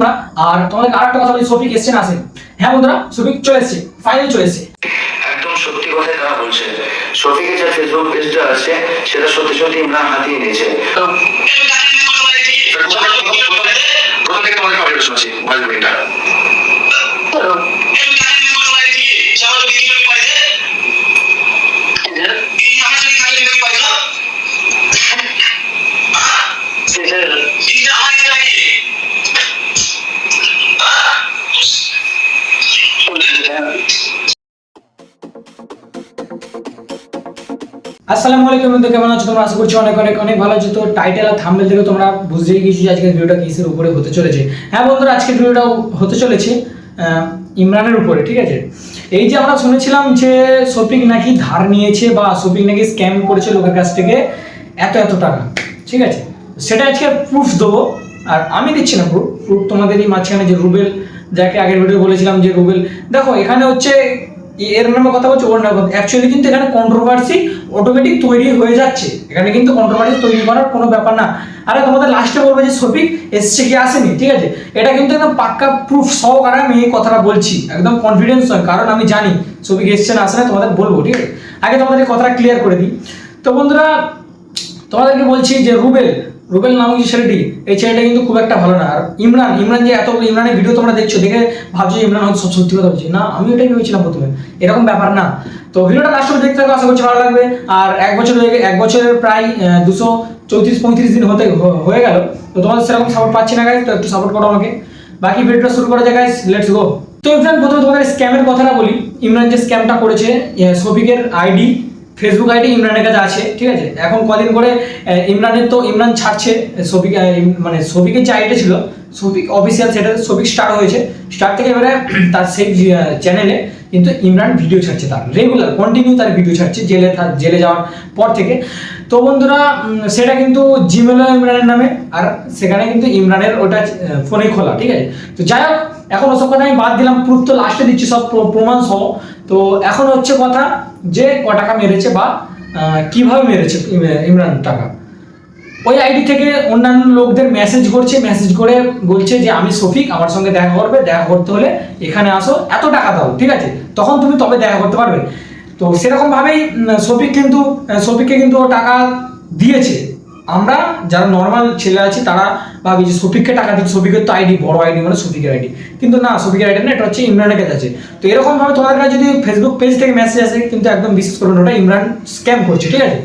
আর তোমাদের আর একটা কথা বলি সফিক এসছে আসেন হ্যাঁ বন্ধুরা সফিক চলে এসছে ফাইনাল চলে এসছে। একদম সত্যি কথাই তারা বলছে সফিকের যে ফেসবুক পেজটা আছে, সেটা সত্যি সত্যি ইমরান হাতিয়ে নিয়েছে। কোথা থেকে তোমাদের অডিও শুনছি ভয়েস আসসালামু আলাইকুম বন্ধু, কেমন আছো? তোমরা আশা করছি অনেক অনেক অনেক ভালো আছো। তো টাইটেল আর থাম্বনেল থেকে তোমরা বুঝতেই গেছো যে আজকের ভিডিওটা কিসের উপরে হতে চলেছে। হ্যাঁ বন্ধুরা, আজকের ভিডিওটাও হতে চলেছে ইমরানের উপরে, ঠিক আছে? এই যে আমরা শুনেছিলাম যে শফিক নাকি ধার নিয়েছে বা শফিক নাকি স্ক্যাম করেছে লোকের কাছ থেকে এত এত টাকা, ঠিক আছে? সেটা আজকে প্রুফ দেবো। আর আমি দিচ্ছি না প্রুফ প্রুফ তোমাদেরই মাঝখানে যে রুবেল, যাকে আগের ভিডিও বলেছিলাম যে রুবেল, দেখো, এখানে হচ্ছে এর নামে কথা বলছে, ওর নামে অ্যাকচুয়ালি কিন্তু এখানে কন্ট্রোভার্সি অটোমেটিক তৈরি হয়ে যাচ্ছে। এখানে কিন্তু কন্ট্রোভার্সি তৈরি করার কোনো ব্যাপার না। আরে তোমাদের লাস্টে বলবে যে, শফিক, এসছে কি, আসেনি? ঠিক আছে? এটা কিন্তু একদম পাক্কা প্রুফ সহকারে আমি এই কথাটা বলছি। একদম কনফিডেন্স হয় কারণ আমি জানি শফিক এসছে না আসে না তোমাদের বলব, ঠিক আছে? আগে তোমাদের কথাটা ক্লিয়ার করে দিই। তো বন্ধুরা, তোমাদেরকে বলছি যে, রুবেল রুবেল নামক যে ছেলেটি, এই ছেলেটা কিন্তু খুব একটা ভালো না। আর ইমরান ইমরান যে এত ইমরানের ভিডিও তোমরা দেখছ, দেখে ভাবছ ইমরান হয়তো সব সত্যি কথা বলছি। না, আমি এটাই ভেবেছিলাম প্রথমে। এরকম ব্যাপার না। তো ভিডিওটা লাস্ট অব্দি দেখতে থাকো, আশা করছি ভালো লাগবে। আর এক বছর হয়ে এক বছরের প্রায় দুশো চৌত্রিশ, পঁয়ত্রিশ দিন হতে হয়ে গেল। তো তোমাদের সেরকম সাপোর্ট পাচ্ছি না গাইজ তো একটু সাপোর্ট করো আমাকে। বাকি ভিডিওটা শুরু করা যায় গাইজ লেটস গো তো ইমরান, প্রথমে তোমাদের স্ক্যামের কথাটা বলি। ইমরান যে স্ক্যামটা করেছে শফিকের আইডি ফেসবুক আইডি ইমরানের কাছে আছে, ঠিক আছে? এখন কদিন করে ইমরানের তো, ইমরান ছাড়ছে সফিক মানে সফিকের যে আইডিটা ছিল সফিক অফিসিয়াল সেটা সফিক স্টার্ট হয়েছে। স্টার্ট থেকে এবারে তার সেই চ্যানেলে কিন্তু ইমরান ভিডিও ছাড়ছে তার রেগুলার কন্টিনিউ তার ভিডিও ছাড়ছে, জেলে জেলে যাওয়ার পর থেকে। তো বন্ধুরা সেটা কিন্তু জিমেল ইমরানের নামে, আর সেখানে কিন্তু ইমরানের ওটা ফোনে খোলা, ঠিক আছে? তো যাই হোক, এখন ওসব কথা আমি বাদ দিলাম প্রুফ তো লাস্টে দিচ্ছি, সব প্র- প্রমাণ সহ। তো এখন হচ্ছে কথা যে ক টাকা মেরেছে বা কীভাবে মেরেছে ইমরান টাকা। ওই আইডি থেকে অন্যান্য লোকদের মেসেজ করছে মেসেজ করে বলছে যে আমি শফিক আমার সঙ্গে দেখা করবে দেখা করতে হলে এখানে আসো এত টাকা দাও ঠিক আছে? তখন তুমি তবে দেখা করতে পারবে। তো সেরকম ভাবেই উম, শফিক কিন্তু আহ, শফিককে কিন্তু ও টাকা দিয়েছে। আমরা যারা নর্মাল ছেলে আছি, তারা ভাবি যে শফিককে টাকা দিচ্ছে শফিকের তো আইডি বড় আইডি মানে শফিকের আইডি কিন্তু না শফিকের আইডি না, এটা হচ্ছে ইমরানের কাছে আছে। তো এরকম ভাবে তোমাদের কাছে যদি ফেসবুক পেজ থেকে মেসেজ আসে, কিন্তু একদম বিশ্বাস করবেন ওটা ইমরান স্ক্যাম করছে, ঠিক আছে?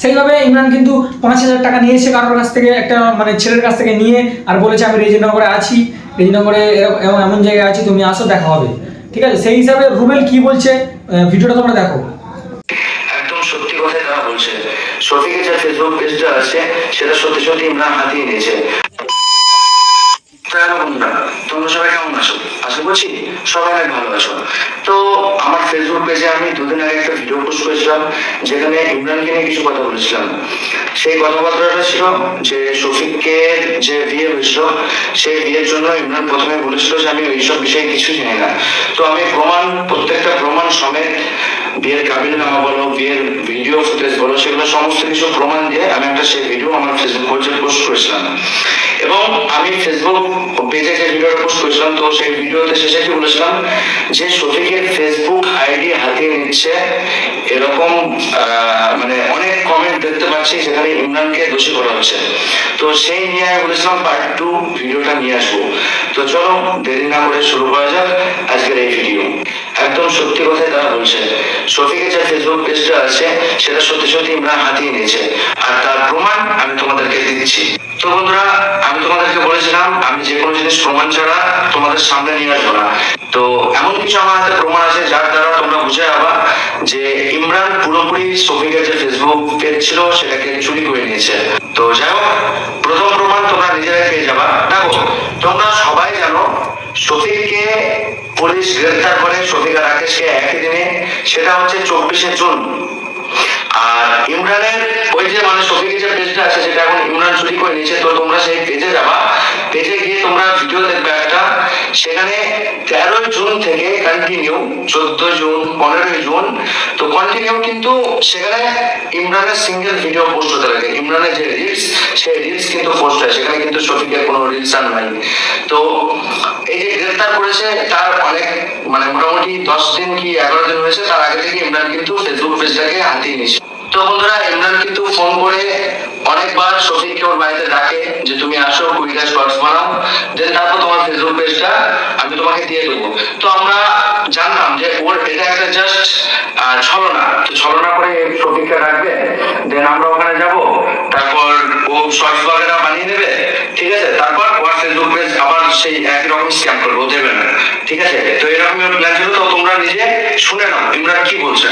সেইভাবে ইমরান কিন্তু পাঁচ হাজার টাকা নিয়েছে কারোর কাছ থেকে, একটা মানে ছেলের কাছ থেকে নিয়ে, আর বলেছে, আমি রেজিনগরে আছি, রেজিনগরে এমন এমন জায়গায় আছি, তুমি আসো, দেখা হবে। ঠিক আছে? সেই হিসাবে রুবেল কি বলছে ভিডিওটা তোমরা দেখো। একদম সত্যি তারা বলছে। শফিকের যে ফেসবুক পেজটা আছে, সেটা সত্যি সত্যি ইমরান হাতিয়ে নিয়েছে। নিয়ে কিছু কথা বলেছিলাম। সেই কথাবার্তাটা ছিল যে শফিককে যে বিয়ে সেই বিয়ের জন্য ইমরান প্রথমে বলেছিল যে, আমি ওইসব বিষয়ে কিছু জানি না। তো আমি প্রমাণ, প্রত্যেকটা প্রমাণ সমেত বিয়ের কাবিল নামা বলো, বিয়ের ভিডিও ফুটেজ বলো, সেগুলো সমস্ত কিছু প্রমাণ দিয়ে আমি একটা সেই ভিডিও আমার ফেসবুক পেজে পোস্ট করেছিলাম। এবং আমি ফেসবুক পেজে যে ভিডিওটা পোস্ট করেছিলাম, তো সেই ভিডিওতে শেষে কি বলেছিলাম? যে শফিকের ফেসবুক আইডি হাতিয়ে নিচ্ছে, এরকম মানে অনেক কমেন্ট দেখতে পাচ্ছি যেখানে ইমরানকে দোষী করা হচ্ছে। তো সেই নিয়ে আমি বলেছিলাম পার্ট টু ভিডিওটা নিয়ে আসব। তো চলো, দেরি না করে শুরু করা যাক আজকের এই ভিডিও একদম সত্যি কথাই তারা বলছে। শফিকের যে ফেসবুক পেজটা আছে, সেটা সত্যি সত্যি ইমরান হাতিয়ে নিয়েছে। আর তার প্রমাণ আমি তোমাদেরকে দিচ্ছি। তো বন্ধুরা, আমি তোমাদেরকে বলেছিলাম, আমি যে কোনো জিনিস প্রমাণ ছাড়া তোমাদের সামনে নিয়ে আসব না। তো এমন কিছু আমার হাতে প্রমাণ আছে, যার দ্বারা তোমরা বুঝে যাবা যে ইমরান পুরোপুরি শফিকের যে ফেসবুক পেজ ছিল, সেটাকে চুরি করে নিয়েছে। তো যাই হোক, প্রথম প্রমাণ তোমরা নিজেরাই পেয়ে যাবা। দেখো, তোমরা সবাই জানো, শফিককে পুলিশ গ্রেফতার করে শফিক রাকেশকে একই দিনে, সেটা হচ্ছে চব্বিশে জুন। আর ইমরানের, ওই যে মানে শফিকের যে পেজটা আছে, সেটা এখন ইমরান চুরি করে নিয়েছে, তো তোমরা সেই পেজে যাবা। পেজে গিয়ে তোমরা ভিডিও দেখবে একটা। সেখানে তেরোই জুন থেকে কন্টিনিউ চোদ্দ জুন, পনেরোই জুন। তো কন্টিনিউ কিন্তু সেখানে ইমরানের সিঙ্গেল ভিডিও পোস্ট হতে লাগে ইমরানের যে রিলস সেই রিলস কিন্তু পোস্ট হয়। সেখানে কিন্তু শফিকের কোনো রিলস আর নাই। তো এই যে গ্রেফতার করেছে, তার অনেক মানে মোটামুটি দশ দিন কি এগারো দিন হয়েছে, তার আগে থেকে ইমরান কিন্তু ফেসবুক পেজটাকে হাতিয়ে নিয়েছে। তো বন্ধুরা, ইমরান কিন্তু ফোন করে অনেকবার শফিককে ওর বাড়িতে ডাকে যে তুমি আসো কুইটা শর্টস বানাও দেন তারপর তোমার ফেসবুক পেজটা আমি তোমাকে দিয়ে দেবো। তো আমরা জানলাম যে ওর এটা একটা জাস্ট ছলনা। তো ছলনা করে শফিককে ডাকবে। দেন আমরা ওখানে যাব। তারপর ও শর্টস বাগেরা বানিয়ে দেবে ঠিক আছে? তারপর ওর ফেসবুক পেজ আবার সেই একই রকম স্ক্যাম করবে দেবে না। ঠিক আছে? তো এরকমই ওর প্ল্যান ছিল। তো তোমরা নিজে শুনে নাও, ইমরান কি বলছে।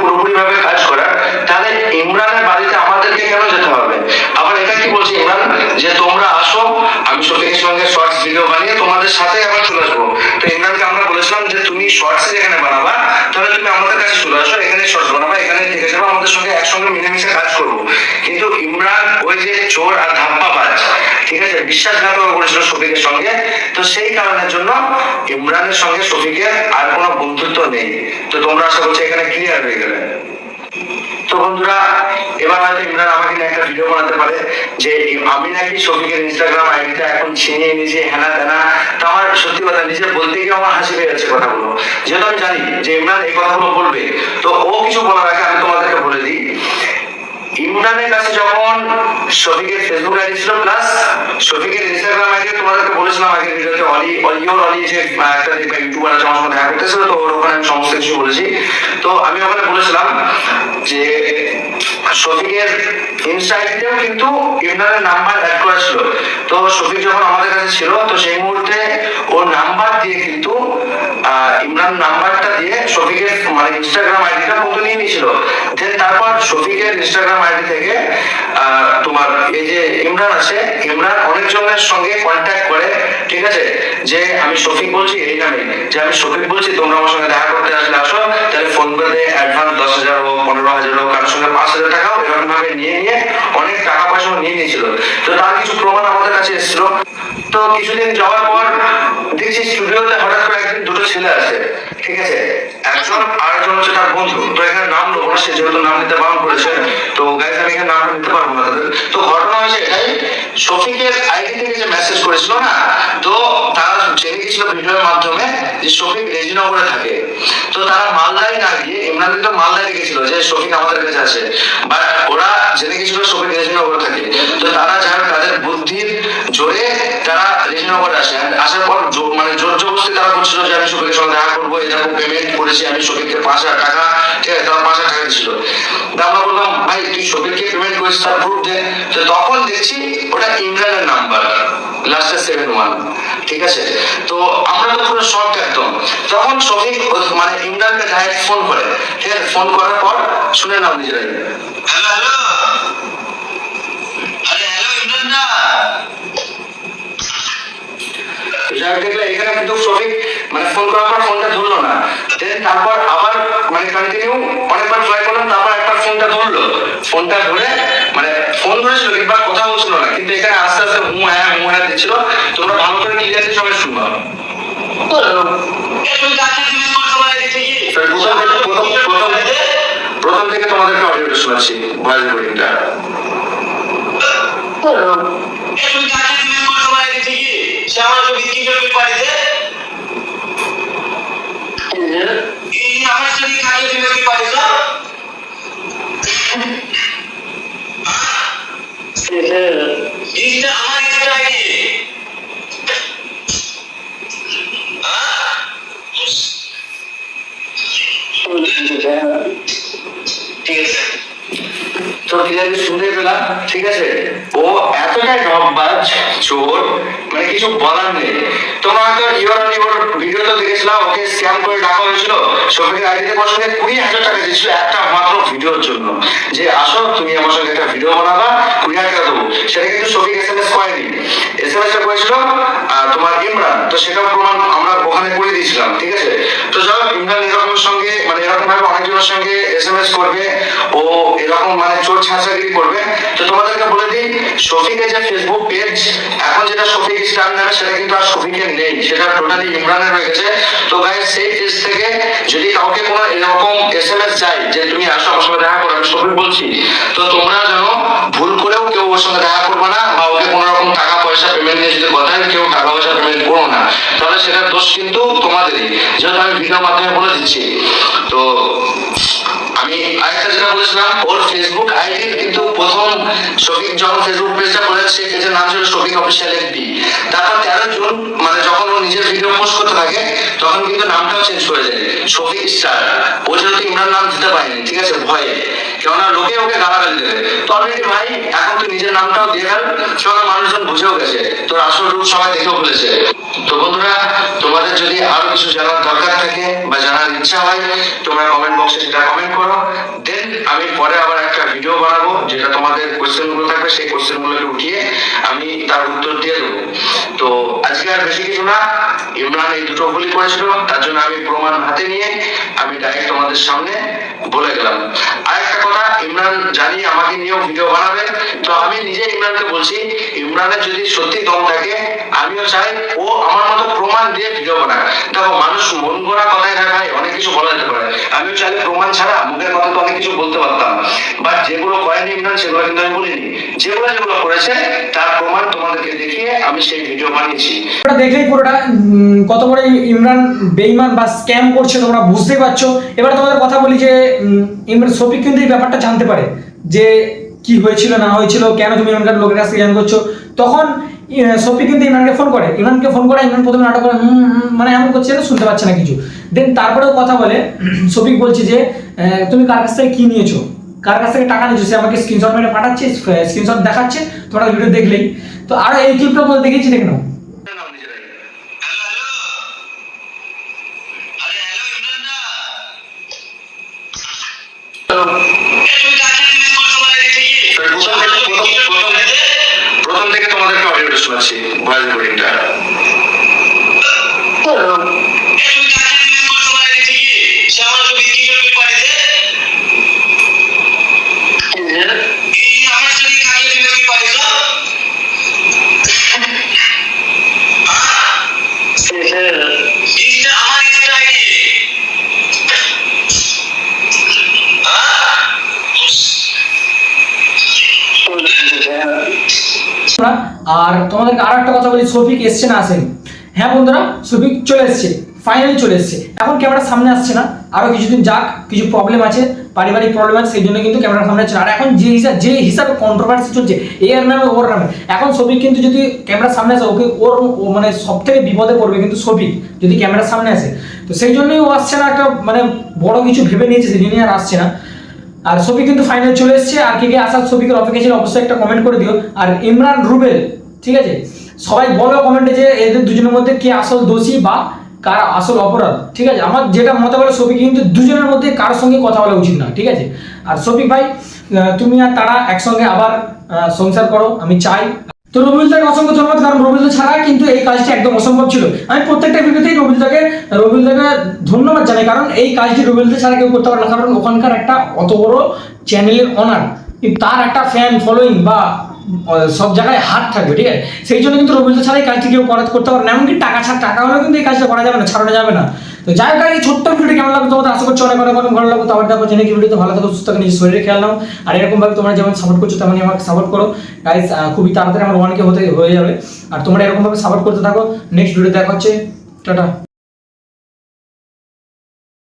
পুরোপুরি ভাবে কাজ করার, তাহলে ইমরানের বাড়িতে আমাদেরকে কেন যেতে হবে? আবার এটা কি বলছে ইমরান? যে তোমরা আসো, আমি শফিকের সঙ্গে শর্টস ভিডিও বানিয়ে তোমাদের সাথে আবার চলে আসব। তো ইমরানকে আমরা বলেছিলাম যে, তুমি শর্টস যেখানে বানাবা, তাহলে তুমি আমাদের সরবো না বা এখানে থেকে যাব, আমাদের সঙ্গে একসঙ্গে মিলেমিশে কাজ করব। কিন্তু ইমরান ওই যে চোর আর ধাপ্পাবাজ, ঠিক আছে বিশ্বাসঘাতক করেছিল শফিকের সঙ্গে। তো সেই কারণের জন্য ইমরানের সঙ্গে শফিকের আর কোনো বন্ধুত্ব নেই। তো তোমরা আশা করছি এখানে ক্লিয়ার হয়ে গেলে। তো বন্ধুরা এবার হয়তো ইমরান আমাকে নিয়ে একটা ভিডিও বানাতে পারে যে আমি নাকি শফিকের ইনস্টাগ্রাম আইডিটা এখন ছিনিয়ে নিয়েছি, হেনা তেনা তা আমার সত্যি কথা নিজে বলতে গিয়ে আমার হাসি পেয়ে যাচ্ছে কথাগুলো। যেহেতু আমি জানি যে ইমরান এই কথাগুলো বলবে, তো ও কিছু বলার আগে আমি তোমাদেরকে বলে দিই। ইমরানের কাছে যখন শফিকের ফেসবুক আইডি ছিল প্লাস শফিকের ইনস্টাগ্রাম আইডি তোমাদেরকে বলেছিলাম আগের ভিডিওতে, অলি অলিওর অলি যে একটা ইউটিউবার আছে আমার দেখা করতেছিল, তো ওর ওখানে আমি সমস্ত কিছু বলেছি। তো আমি ওখানে বলেছিলাম যে শফিকের ইনস্টা কিন্তু ইমরানের নাম্বার অ্যাড করা ছিল। তো শফিক যখন আমাদের কাছে ছিল, তো সেই মুহূর্তে ওর নাম্বার দিয়ে কিন্তু ইমরান নাম্বারটা দিয়ে শফিকের মানে ইনস্টাগ্রাম আইডিটা কিন্তু নিয়ে নিয়েছিল। দেন তারপর শফিকের ইনস্টাগ্রাম আইডি থেকে তোমার এই যে ইমরান আছে, ইমরান অনেকজনের সঙ্গে কন্ট্যাক্ট করে, ঠিক আছে? যে আমি শফিক বলছি, এই নামে। যে আমি শফিক বলছি, তোমরা আমার সঙ্গে দেখা করতে আসলে আসো, তাহলে ফোন করে অ্যাডভান্স দশ হাজার হোক, পনেরো হাজার হোক, কারোর সঙ্গে পাঁচ হাজার টাকাও এরকম ভাবে নিয়ে নিয়ে অনেক টাকা পয়সা নিয়ে নিয়েছিল। তো তার কিছু প্রমাণ আমাদের কাছে এসেছিল। তো কিছুদিন যাওয়ার পর দেখছি স্টুডিওতে হঠাৎ করে একদিন দুটো ছেলে আছে, ঠিক আছে? একজন আর একজন হচ্ছে তার বন্ধু। তো এখানে নাম নেব না, সে যেহেতু নাম নিতে বারণ করেছে, তো গাইজ আমি এখানে নামটা নিতে পারব না তাদের। তো ঘটনা হয়েছে এটাই, শফিকের আইডি থেকে যে মেসেজ করেছিল না, তো তারা জেনে গেছিল ভিডিওর মাধ্যমে যে শফিক রেজিনগরে থাকে। তো তারা মালদায় না গিয়ে, ইমরান তো মালদায় গেছিল যে শফিক আমাদের কাছে আছে। বাট ওরা জেনে গেছিল শফিক রেজিনগরে থাকে। তো তারা হোক তাদের বুদ্ধির জোরে তারা রেজিনগরে আসে আসার পর মানে জোর জবরদস্তি তারা করছিল যে, আমি শফিকের সঙ্গে দেখা করব এরকম পেমেন্ট করেছি, আমি শফিককে পাঁচ হাজার টাকা, ঠিক আছে? তারা পাঁচ হাজার টাকা দিছিল। তা আমরা বললাম, ভাই, তুই শফিককে পেমেন্ট করেছিস তার প্রুফ দে। তো তখন দেখছি ওটা ইমরানের নাম্বার লাস্টে সেভেন ওয়ান ঠিক আছে? তো আমরা তো পুরো শখ একদম। তখন শফিক মানে ইমরানকে ডাইরেক্ট ফোন করে, ঠিক আছে? ফোন করার পর শুনে নাও নিজেরাই। হ্যালো হ্যালো যাই দেখলে এখানে কিন্তু শফিক মানে ফোন করার পর ফোনটা ধরলো না। দেন তারপর আবার মানে কন্টিনিউ অনেকবার ট্রাই করলাম, তারপর একটা ফোনটা ধরলো। ফোনটা ধরে মানে ফোন ধরেছিল আর কথা বলছিল না, কিন্তু এখানে আস্তে আস্তে হু হ্যাঁ হু হ্যাঁ দিচ্ছিল। তোমরা ভালো করে ক্লিয়ারলি সবাই শুনবা। প্রথম থেকে তোমাদেরকে অডিওটা শোনাচ্ছি ভয়েস রেকর্ডিংটা সে আমার ছবি কি করবে পারিতে এই আমার ছবি কাছে তুমি কি পারিছ এইটা আমার একটা ক্লিয়ারলি শুনতে পেলাম ঠিক আছে? ও এতটাই ঢপবাজ চোর মানে কিছু বলার নেই। তোমরা হয়তো ইওর ইওর ভিডিও তো দেখেছিলাম ওকে স্ক্যাম করে ডাকা হয়েছিল। শফিকের আইডিতে বছরে কুড়ি হাজার টাকা দিয়েছিল একটা মাত্র ভিডিওর জন্য। যে আসো তুমি আমার সঙ্গে একটা ভিডিও বানাবা কুড়ি হাজার টাকা দেবো। সেটা কিন্তু শফিক এস এম এস করেনি। এস এম এস টা করেছিল তোমার ইমরান। তো সেটাও প্রমাণ আমরা ওখানে করে দিয়েছিলাম ঠিক আছে? তো যাই হোক, ইমরান এরকম সঙ্গে মানে এরকম ভাবে অনেকজনের সঙ্গে এস এম এস করবে। ও এরকম মানে চোর তো তোমাদেরকে বলে দিই, শফিকের যে ফেসবুক পেজ এখন যেটা শফিক ইসলাম নামে, সেটা কিন্তু আর শফিকের নেই, সেটা টোটালি ইমরানের হয়ে গেছে তো ভাই সেই পেজ থেকে যদি কাউকে কোনো এরকম এস এম এস চাই যে তুমি আসো আমার সঙ্গে দেখা করো, আমি শফিক বলছি, তো তোমরা যেন ভুল করেও কেউ ওর সঙ্গে দেখা করবে না বা ওকে কোনো রকম টাকা পয়সা পেমেন্ট নিয়ে যদি কথা কেউ টাকা পয়সা পেমেন্ট করো না। তাহলে সেটার দোষ কিন্তু তোমাদেরই। যেহেতু আমি ভিডিওর মাধ্যমে বলে দিচ্ছি, তো আমি আরেকটা যেটা বলেছিলাম, ওর ফেসবুক আইডি কিন্তু প্রথম শফিক যখন ফেসবুক পেজটা করেছে, সেই পেজের নাম ছিল শফিক অফিসিয়াল এফবি তারপর তেরো জুন মানে যখন ও নিজের ভিডিও পোস্ট করতে থাকে, তখন কিন্তু নামটাও চেঞ্জ করে যায়। শফিক স্টার ও যেহেতু ইমরান নাম দিতে পারেনি, ঠিক আছে, ভয়ে। কেননা লোকে ওকে গালাগালি দেবে। তো অলরেডি ভাই, এখন তুই নিজের নামটাও দিয়ে ফেল। কেননা মানুষজন বুঝেও গেছে, তোর আসল রূপ সবাই দেখেও ফেলেছে তো বন্ধুরা, তোমাদের যদি আরও কিছু জানার দরকার থাকে বা জানার ইচ্ছা হয়, তোমরা কমেন্ট বক্সে সেটা কমেন্ট করো। দেন আমি পরে আবার একটা ভিডিও বানাবো, যেটা তোমাদের কোশ্চেনগুলো থাকবে, সেই কোশ্চেন গুলোকে উঠিয়ে আমি তার উত্তর দিয়ে দেবো। তো আজকে আর বেশি কিছু না। ইমরান এই দুটো ভুলই করেছিল, তার জন্য আমি প্রমাণ হাতে নিয়ে আমি ডাইরেক্ট তোমাদের সামনে বলে গেলাম। আরেকটা কথা, ইমরান জানি আমাকে নিয়েও ভিডিও বানাবে, তো আমি নিজে ইমরানকে বলছি, ইমরানের যদি সত্যি দম থাকে, আমিও চাই ও আমার মতো প্রমাণ দিয়ে ভিডিও বানায় দেখো, মানুষ মন গড়া কথায় না ভাই অনেক কিছু বলা যেতে পারে। আমিও চাইলে প্রমাণ ছাড়া মুখের কথা তো অনেক কিছু বলতে পারতাম। বাট যেগুলো করেনি ইমরান, সেগুলো কিন্তু আমি বলিনি। যেগুলো যেগুলো করেছে, তার প্রমাণ তোমাদেরকে দেখিয়ে আমি সেই ভিডিও বানিয়েছি। তোমরা দেখলেই পুরোটা কত বড় ইমরান বেইমান বা স্ক্যাম করছে তোমরা বুঝতেই পারছ। এবার তোমাদের কথা বলি যে ইমরান শফিক কিন্তু এই ব্যাপারটা জানতে পারে যে কি হয়েছিল, না হয়েছিল, কেন তুমি ইমরানকার লোকের কাছ জান করছ তখন, ই- কিন্তু ইমরানকে ফোন করে। ইমরানকে ফোন করে ইমরান প্রথমে নাটক করে মানে এমন করছে না শুনতে পাচ্ছে না কিছু। দেন তারপরেও কথা বলে, শফিক বলছে যে তুমি কার কাছ থেকে কি নিয়েছো? কার কাছ থেকে টাকা নিয়েছো? সে আমাকে স্ক্রিনশট মেরে পাঠাচ্ছে স্ক্রিনশট দেখাচ্ছে, তোমরা ভিডিও দেখলেই। তো আরও এই ক্লিপটা দেখেছি দেখে নাও নিজেরাই। হ্যালো হ্যালো আরে হ্যালো ইমরান দা এ তুমি কাকে মিস করছ না এটা কি তো প্রথম থেকে- প্রথম- প্রথম- প্রথম থেকে তোমাদেরকে অডিওটা শোনাচ্ছি ভয়েস রেকর্ডিংটা এ তুমি কাকে মিস করছ না এটা কি সে আমার ছবি কি করবে পারিতে এই আমার ছবি কাকে মিস করতে পারিছ ইনস্টা আমার ইনস্টা আইডি বন্ধুরা, আর তোমাদেরকে আর একটা কথা বলি, শফিক এসছে না আসেনি? হ্যাঁ বন্ধুরা, শফিক চলে এসছে ফাইনালি চলে এসছে। এখন ক্যামেরার সামনে আসছে না, আরও কিছুদিন যাক, কিছু প্রবলেম আছে, পারিবারিক প্রবলেম আছে, সেই জন্য কিন্তু ক্যামেরার সামনে আসছে। আর এখন যে হিসাব যে হিসাবে কন্ট্রোভার্সি চলছে এর নামে ওর নামে। এখন শফিক কিন্তু যদি ক্যামেরার সামনে আসে, ওকে ওর মানে সব থেকে বিপদে পড়বে কিন্তু শফিক, যদি ক্যামেরার সামনে আসে। তো সেই জন্যই ও আসছে না, একটা মানে বড় কিছু ভেবে নিয়েছে, সেই জন্যই আর আসছে না। আর ছবি কিন্তু ফাইনাল চলে এসেছে, আর কে কে আসার ছবিকে অপেক্ষা ছিল, অবশ্যই একটা কমেন্ট করে দিও। আর ইমরান রুবেল ঠিক আছে? সবাই বলো কমেন্টে যে এদের দুজনের মধ্যে কে আসল দোষী বা কার আসল অপরাধ, ঠিক আছে? আমার যেটা মতে বলে ছবি কিন্তু দুজনের মধ্যে কারোর সঙ্গে কথা বলা উচিত না ঠিক আছে? আর শফিক ভাই তুমি আর তারা একসঙ্গে আবার সংসার করো, আমি চাই। তো রবিউলদাকে অসংখ্য ধন্যবাদ, কারণ রবিউল ছাড়া কিন্তু এই কাজটি একদম অসম্ভব ছিল। আমি প্রত্যেকটা ভিডিওতেই রবিউলদাকে রবিউলদাকে ধন্যবাদ জানাই, কারণ এই কাজটি রবিউলদা ছাড়া কেউ করতে পারে না, কারণ ওখানকার একটা অত বড় চ্যানেলের অনার তার একটা ফ্যান ফলোয়িং বা সব জায়গায় হাত থাকবে, ঠিক আছে? সেই জন্য কিন্তু রবীন্দ্র ছাড়া এই কাজটি কেউ করা করতে পারে না। এমনকি টাকা ছাড়া টাকা হলেও কিন্তু এই কাজটা করা যাবে না, ছাড়ানো যাবে না। তো যাই হোক এই ছোট্ট ভিডিও কেমন লাগবে তোমাদের? আশা করছি অনেক অনেক অনেক ভালো লাগবে তো আবার দেখো জেনে ভিডিওতে ভালো থাকো, সুস্থ নিজের শরীরে খেয়াল নাও। আর এরকম ভাবে তোমরা যেমন সাপোর্ট করছ, তেমনই আমাকে সাপোর্ট করো। গাইস খুবই তাড়াতাড়ি আমার ওয়ানকে হতে হয়ে যাবে। আর তোমরা এরকম ভাবে সাপোর্ট করতে থাকো। নেক্সট ভিডিও দেখা হচ্ছে। টাটা।